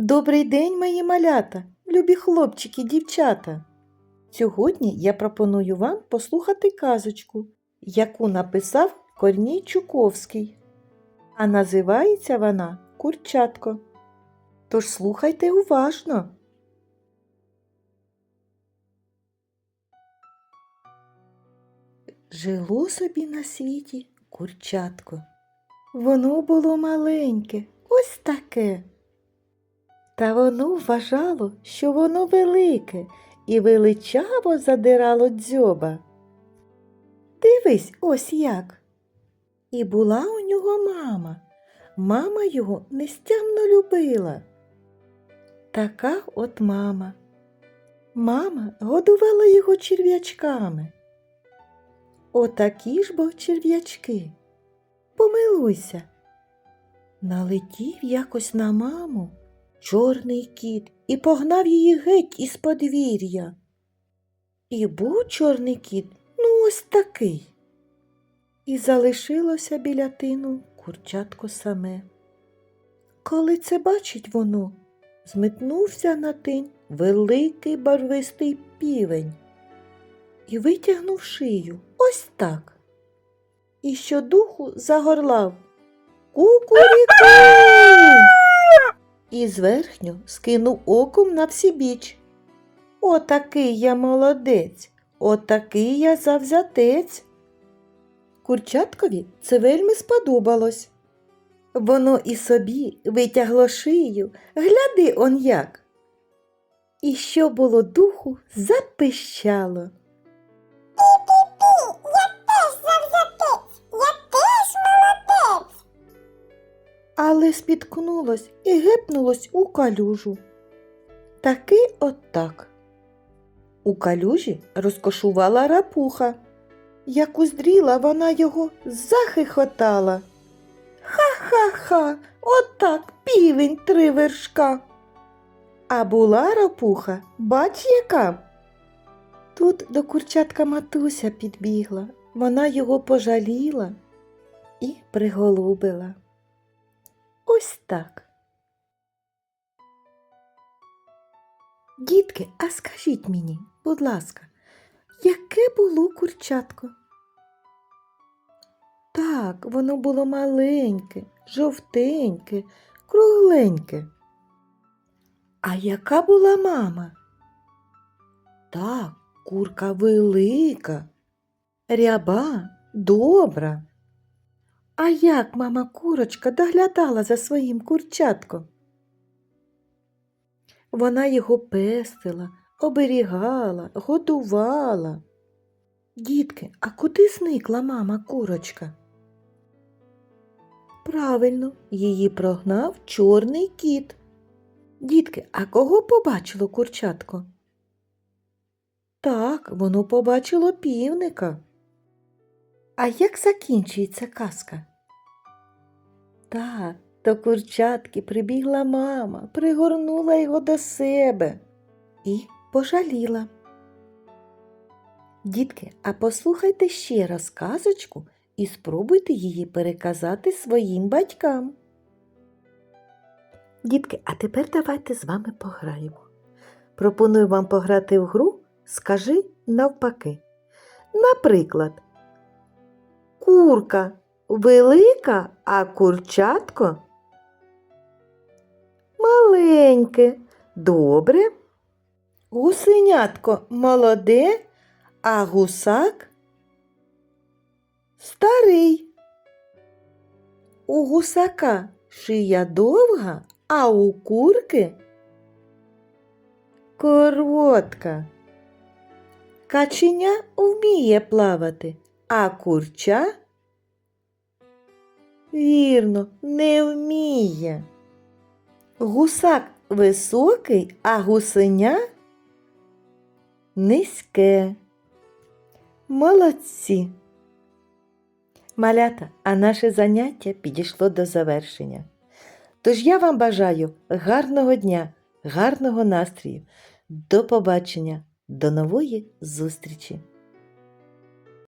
Добрий день, мої малята, любі хлопчики, дівчата. Сьогодні я пропоную вам послухати казочку, яку написав Корній Чуковський. А називається вона Курчатко. Тож слухайте уважно. Жило собі на світі курчатко. Воно було маленьке, ось таке. Та воно вважало, що воно велике і величаво задирало дзьоба. Дивись ось як. І була у нього мама. Мама його нестямно любила. Така от мама. Мама годувала його черв'ячками. Отакі ж бо черв'ячки. Помилуйся. Налетів якось на маму чорний кіт і погнав її геть із подвір'я. І був чорний кіт, ну ось такий. І залишилося біля тину курчатко саме. Коли це бачить воно, зметнувся на тинь великий барвистий півень і витягнув шию ось так. І щодуху загорлав Кукуріку! Зверхньо скинув оком на всібіч. Отакий я молодець, отакий я завзятець. Курчаткові це вельми сподобалось. Воно і собі витягло шию, гляди он як. І що було духу, запищало. Але спіткнулось і гепнулось у калюжу. Таки от так. У калюжі розкошувала рапуха. Як уздріла, вона його захихотала. Ха-ха-ха, отак півень три вершка. А була рапуха, бач яка. Тут до курчатка матуся підбігла, вона його пожаліла і приголубила. Ось так. Дітки, а скажіть мені, будь ласка, яке було курчатко? Так, воно було маленьке, жовтеньке, кругленьке. А яка була мама? Так, курка велика, ряба, добра. А як мама курочка доглядала за своїм курчатком? Вона його пестила, оберігала, годувала. Дітки, а куди зникла мама курочка? Правильно, її прогнав чорний кіт. Дітки, а кого побачило курчатко? Так, воно побачило півника. А як закінчується казка? Так, до курчатки прибігла мама, пригорнула його до себе і пожаліла. Дітки, а послухайте ще раз казочку і спробуйте її переказати своїм батькам. Дітки, а тепер давайте з вами пограємо. Пропоную вам пограти в гру Скажи навпаки. Наприклад, курка велика, а курчатко маленьке. Добре. Гусенятко молоде, а гусак старий. У гусака шия довга, а у курки коротка. Каченя вміє плавати, а курча вірно, не вміє. Гусак високий, а гусеня низьке. Молодці. Малята, а наше заняття підійшло до завершення. Тож я вам бажаю гарного дня, гарного настрою. До побачення, до нової зустрічі!